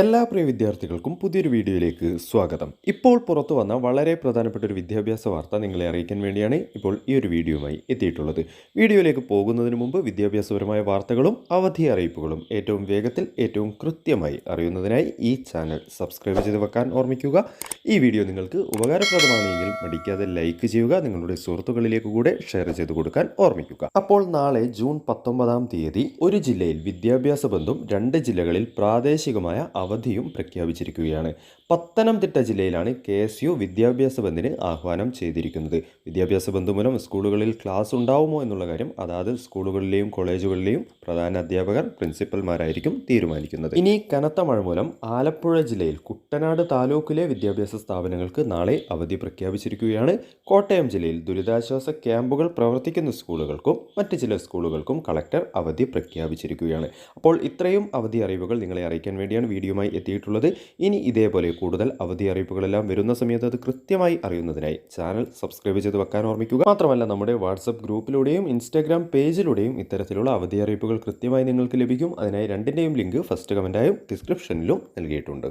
എല്ലാ പ്രിയ വിദ്യാർത്ഥികൾക്കും പുതിയൊരു വീഡിയോയിലേക്ക് സ്വാഗതം. ഇപ്പോൾ പുറത്തു വന്ന വളരെ പ്രധാനപ്പെട്ട ഒരു വിദ്യാഭ്യാസ വാർത്ത നിങ്ങളെ അറിയിക്കാൻ വേണ്ടിയാണ് ഇപ്പോൾ ഈ ഒരു വീഡിയോയുമായി എത്തിയിട്ടുള്ളത്. വീഡിയോയിലേക്ക് പോകുന്നതിന് മുമ്പ് വിദ്യാഭ്യാസപരമായ വാർത്തകളും അവധി അറിയിപ്പുകളും ഏറ്റവും വേഗത്തിൽ ഏറ്റവും കൃത്യമായി അറിയുന്നതിനായി ഈ ചാനൽ സബ്സ്ക്രൈബ് ചെയ്ത് വെക്കാൻ ഓർമ്മിക്കുക. ഈ വീഡിയോ നിങ്ങൾക്ക് ഉപകാരപ്രദമാണെങ്കിൽ മടിക്കാതെ ലൈക്ക് ചെയ്യുക നിങ്ങളുടെ സുഹൃത്തുക്കളിലേക്ക് കൂടെ ഷെയർ ചെയ്ത് കൊടുക്കാൻ ഓർമ്മിക്കുക. അപ്പോൾ നാളെ ജൂൺ പത്തൊമ്പതാം തീയതി ഒരു ജില്ലയിൽ വിദ്യാഭ്യാസ ബന്ധം രണ്ട് ജില്ലകളിൽ പ്രാദേശികമായ അവധിയും പ്രഖ്യാപിച്ചിരിക്കുകയാണ്. പത്തനംതിട്ട ജില്ലയിലാണ് കെ എസ് യു വിദ്യാഭ്യാസ ബന്ദിന് ആഹ്വാനം ചെയ്തിരിക്കുന്നത്. വിദ്യാഭ്യാസ ബന്ധു മൂലം സ്കൂളുകളിൽ ക്ലാസ് ഉണ്ടാവുമോ എന്നുള്ള കാര്യം അതാത് സ്കൂളുകളിലെയും കോളേജുകളിലെയും പ്രധാന അധ്യാപകർ പ്രിൻസിപ്പൽമാരായിരിക്കും തീരുമാനിക്കുന്നത്. ഇനി കനത്ത മഴ മൂലം ആലപ്പുഴ ജില്ലയിൽ കുട്ടനാട് താലൂക്കിലെ വിദ്യാഭ്യാസ സ്ഥാപനങ്ങൾക്ക് നാളെ അവധി പ്രഖ്യാപിച്ചിരിക്കുകയാണ്. കോട്ടയം ജില്ലയിൽ ദുരിതാശ്വാസ ക്യാമ്പുകൾ പ്രവർത്തിക്കുന്ന സ്കൂളുകൾക്കും മറ്റ് ചില സ്കൂളുകൾക്കും കളക്ടർ അവധി പ്രഖ്യാപിച്ചിരിക്കുകയാണ്. അപ്പോൾ ഇത്രയും അവധി അറിവുകൾ നിങ്ങളെ അറിയിക്കാൻ വേണ്ടിയാണ് വീഡിയോയുമായി എത്തിയിട്ടുള്ളത്. ഇനി ഇതേപോലെ കൂടുതൽ അവധി അറിയിപ്പുകളെല്ലാം വരുന്ന സമയത്ത് അത് കൃത്യമായി അറിയുന്നതിനായി ചാനൽ സബ്സ്ക്രൈബ് ചെയ്ത് വെക്കാൻ ഓർമ്മിക്കുക. മാത്രമല്ല നമ്മുടെ വാട്സപ്പ് ഗ്രൂപ്പിലൂടെയും ഇൻസ്റ്റാഗ്രാം പേജിലൂടെയും ഇത്തരത്തിലുള്ള അവധി അറിയിപ്പുകൾ കൃത്യമായി നിങ്ങൾക്ക് ലഭിക്കും. അതിനായി രണ്ടിന്റെയും ലിങ്ക് ഫസ്റ്റ് കമന്റായും ഡിസ്ക്രിപ്ഷനിലും നൽകിയിട്ടുണ്ട്.